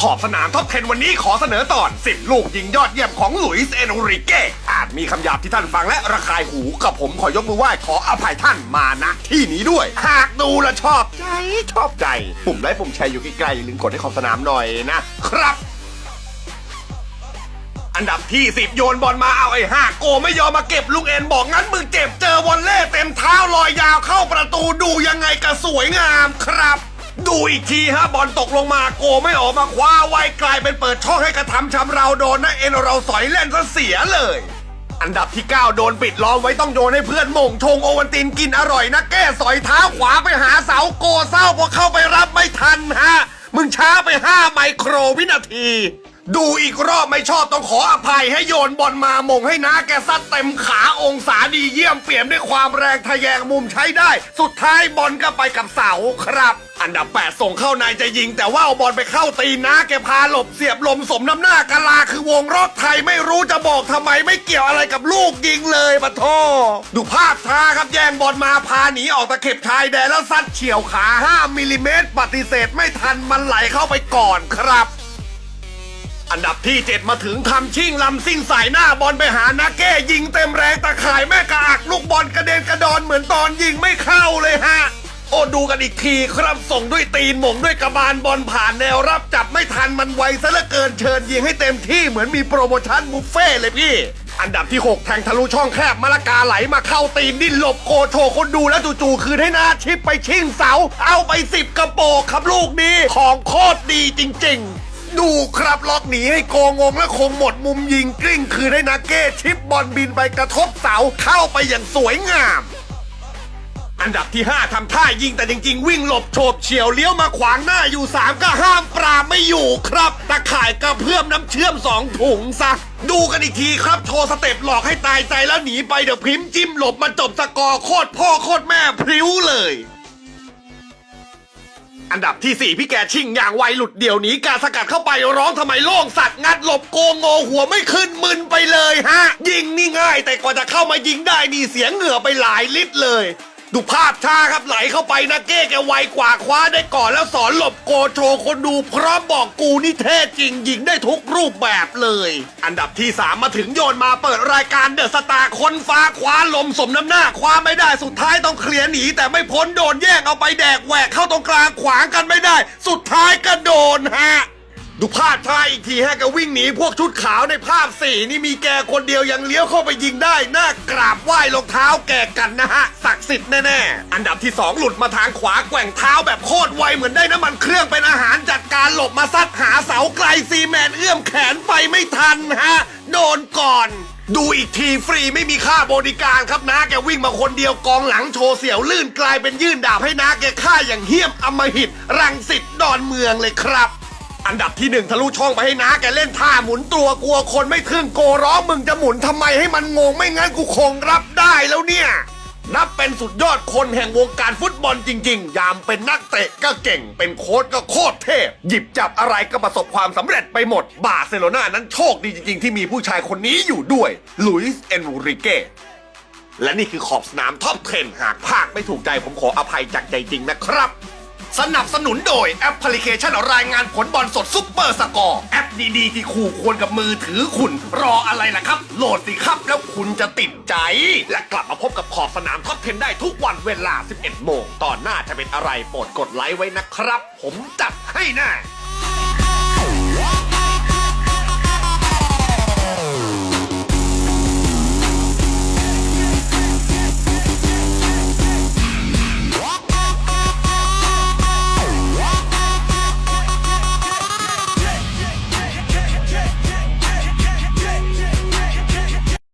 ขอบสนามท็อป 10 วันนี้ขอเสนอตอน 10 ลูกยิงยอดเยี่ยมของหลุยส์เอนริเก้อาจมีคำหยาบที่ท่านฟังและระคายหูกับผมขอยกมือไหว้ขออภัยท่านมาณที่นี้ด้วย หากดูและชอบใจชอบใจ ปุ่มไลค์ปุ่มแชร์อยู่ใกล้ๆอย่าลืมกดให้ขอบสนามหน่อยนะครับ อันดับที่ 10 โยนบอลมาเอาไอ้ห้าโกไม่ยอมมาเก็บลูกเอ็นบอกงั้นมึงเจ็บเจอวอลเล่เต็มเท้าลอยยาวเข้าประตูดูยังไงก็สวยงามครับ ดูอีกทีฮะบอลตกลงมาโกไม่ออกมาคว้าไว้กลายเป็นเปิดช่องให้กระทำชำเราโดนนะเอ็นเราสอยเล่นซะเสียเลย อันดับที่ 9 โดนปิดล้อมไว้ต้องโยนให้เพื่อนมงชงโอวันตินกินอร่อยนะแก้สอยเท้าขวาไปหาเสาโกเศร้าพอเข้าไปรับไม่ทันฮะ มึงช้าไป 5 ไมโครวินาที ดูอีกรอบไม่ชอบต้องขออภัยให้โยนบอลมามงให้น้าแกซัดเต็มขาองศาดีเยี่ยมเปี่ยมด้วยความแรงทะแยงมุมใช้ได้ สุดท้ายบอลก็ไปกับเสาครับ อันดับ 8 ส่งเข้าในจะยิง แต่ว่าเอาบอลไปเข้าตีนน้าแกพาหลบเสียบลมสมน้ำหน้ากะลาคือวงรอบไทยไม่รู้จะบอกทำไมไม่เกี่ยวอะไรกับลูกยิงเลยปะโทดูภาพช้าครับแย่งบอลมาพาหนีออกตะเข็บชายแดนแล้วซัดเฉียวขา 5มิลลิเมตรปฏิเสธไม่ทันมันไหลเข้าไปก่อนครับ อันดับที่ 7 มาถึงทำชิ่งลำซิ่งใส่หน้าบอลไปหานาเก้ยิงเต็มแรงตะข่ายแม่กระอักลูกบอลกระเด็นกระดอนเหมือนตอนยิงไม่เข้าเลยฮะ โอ้ดูกันอีกทีครับส่งด้วยตีนหม่งด้วยกระบาลบอลผ่านแนวรับจับไม่ทันมันไวซะเหลือเกินเชิญยิงให้เต็มที่เหมือนมีโปรโมชั่นบุฟเฟ่เลยพี่อันดับที่ 6 แทงทะลุช่องแคบมะละกาไหลมาเข้าตีนดิ้นหลบโกโชคนดูแล้วจู่ๆคืนให้หน้าชิปไปชิ่งเสา เอาไปสิบกระโปกครับลูกนี้ ของโคตรดีจริง ๆ ดูครับล็อกหนีให้โกงงและคงหมดมุมยิงกลิ้งคืนให้นาเก้ชิปบอลบินไปกระทบเสาเข้าไปอย่างสวยงาม อันดับที่ 5ทำท่ายิงแต่จริง ๆ วิ่งหลบโฉบเฉียวเลี้ยวมาขวางหน้าอยู่ 3 ก็ห้ามปราไม่อยู่ครับตะข่ายกระเพื่อมน้ำเชื่อม 2 ถุงซะ ดูกันอีกทีครับโชว์สเต็ปหลอกให้ตายใจแล้วหนีไปเดี๋ยวพิมพ์จิ้มหลบมาจบสกอร์โคตรพ่อโคตรแม่พริ้วเลย อันดับที่ 4 พี่แกชิ่งอย่างไวหลุดเดี่ยวหนีการสกัดเข้าไปร้องทำไมโล่งสัตว์งัดหลบโกงโงหัวไม่ขึ้นมึนไปเลยฮะ ยิงนี่ง่าย แต่กว่าจะเข้ามายิงได้นี่เสียงเหงื่อไปหลายลิตรเลย ดูภาพช้าครับไหลเข้าไปนะเก้แกไวกว่าคว้าได้ก่อนแล้วสอนหลบโกโชคนดูพร้อมบอกกูนี่เท่จริงยิงได้ทุกรูปแบบเลย อันดับที่ 3 มาถึงโยนมาเปิดรายการเดอะสตาร์คนฟ้าคว้าลมสมน้ำหน้าคว้าไม่ได้สุดท้ายต้องเคลียร์หนีแต่ไม่พ้นโดนแย่งเอาไปแดกแหวกเข้าตรงกลางขวางกันไม่ได้ สุดท้ายก็โดนฮะ ดูภาพช้าอีกทีฮะแกวิ่งหนีพวกชุดขาวในภาพสี่นี่มีแกคนเดียวยังเลี้ยวเข้าไปยิงได้น่ากราบไหว้รองเท้าแกกันนะฮะศักดิ์สิทธิ์แน่ๆ อันดับที่ 2 หลุดมาทางขวาแกว่งเท้าแบบโคตรไวเหมือนได้น้ำมันเครื่องเป็นอาหารจัดการหลบมาซัดหาเสาไกลซีแมนเอื้อมแขนไปไม่ทันฮะโดนก่อนดูอีกทีฟรีไม่มีค่าบริการครับนะแกวิ่งมาคนเดียวกองหลังโชว์เสี่ยวลื่นกลายเป็นยื่นดาบให้นาแกฆ่าอย่างเหี้ยมอมหิตรังสิตดอนเมืองเลยครับ อันดับที่หนึ่งทะลุช่องไปให้น้าแกเล่นท่าหมุนตัวกลัวคนไม่ทึ่งโกร้องมึงจะหมุนทำไมให้มันงงไม่งั้นกูคงรับได้แล้วเนี่ย นับเป็นสุดยอดคนแห่งวงการฟุตบอลจริง ๆ ยามเป็นนักเตะก็เก่ง เป็นโค้ชก็โคตรเทพ หยิบจับอะไรก็ประสบความสำเร็จไปหมด บาร์เซโลนานั้นโชคดีจริง ๆ ที่มีผู้ชายคนนี้อยู่ด้วยลุยส์เอนริเกและนี่คือขอบสนามท็อป10หากภาคไม่ถูกใจผมขออภัยจากใจจริงนะครับ สนับสนุนโดยแอปพลิเคชันรายงานผลบอลสดซุปเปอร์สกอร์ แอปดีๆ ที่คู่ควรกับมือถือคุณ รออะไรล่ะครับ โหลดสิครับแล้วคุณจะติดใจ และกลับมาพบกับขอบสนามท็อปเทนได้ทุกวันเวลา 11 โมงตอนหน้าจะเป็นอะไรโปรดกดไลค์ไว้นะครับ ผมจัดให้แน่